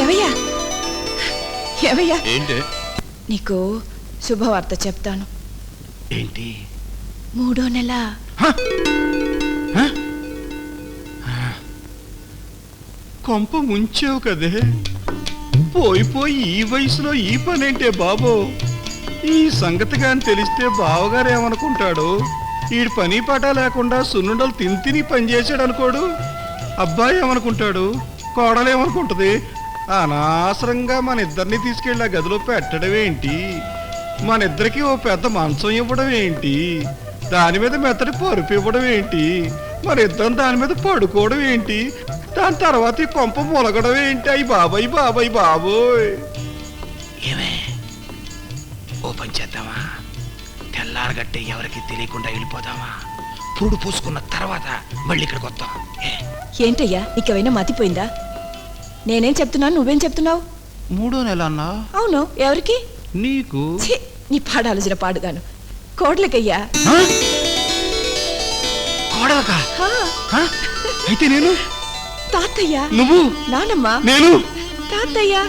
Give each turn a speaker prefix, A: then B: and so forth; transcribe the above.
A: ఏవయ్యా?
B: ఏంటి?
A: నీకు శుభవార్త చెప్తాను.
B: ఏంటి?
A: మూడో నెల.
B: కొంప ముంచావు కదే. పోయి పోయి ఈ వయసులో ఈ పనేంటే బాబు? ఈ సంగతి కానీ తెలిస్తే బావగారు ఏమనుకుంటాడు ఈడు పని పాట లేకుండా సున్నుండలు తిని తిని పని చేశాడు అనుకోడు అబ్బాయి ఏమనుకుంటాడు కోడలు ఏమనుకుంటది అనవసరంగా మన ఇద్దరిని తీసుకెళ్ళి ఆ గదిలో పెట్టడం ఏంటి? మన ఇద్దరికి ఓ పెద్ద మంచం ఇవ్వడం ఏంటి? దాని మీద మెత్తటి పరుపు ఇవ్వడం ఏంటి? మన ఇద్దరం దాని మీద పడుకోవడం ఏంటి? దాని తర్వాత ఈ కొంప మొలగడం ఏంటి? అయ్యి బాబాయ్ బాబాయ్ బాబోయ్.
C: ఏమే? ఓపెన్ చేద్దామా? తెల్లారగట్టే ఎవరికి తెలియకుండా వెళ్ళిపోదామా? పురుడు పూసుకున్న తర్వాత మళ్ళీ ఇక్కడికి వద్దాం. ఏ?
A: ఏంటయ్యా నీకేమైనా మతిపోయిందా? నేనేం చెప్తున్నాను? నువ్వేం చెప్తున్నావు?
B: మూడో నెల అన్నా.
A: అవును. ఎవరికి?
B: నీకు.
A: ఛీ, నీ పాడాలోచన పాడుగాను. కోడలకయ్యా.
C: కోడలకా?
A: హ?
B: అయితే నేను?
A: తాతయ్య.
B: నువ్వు?
A: నానమ్మ.
B: నేను?
A: తాతయ్య.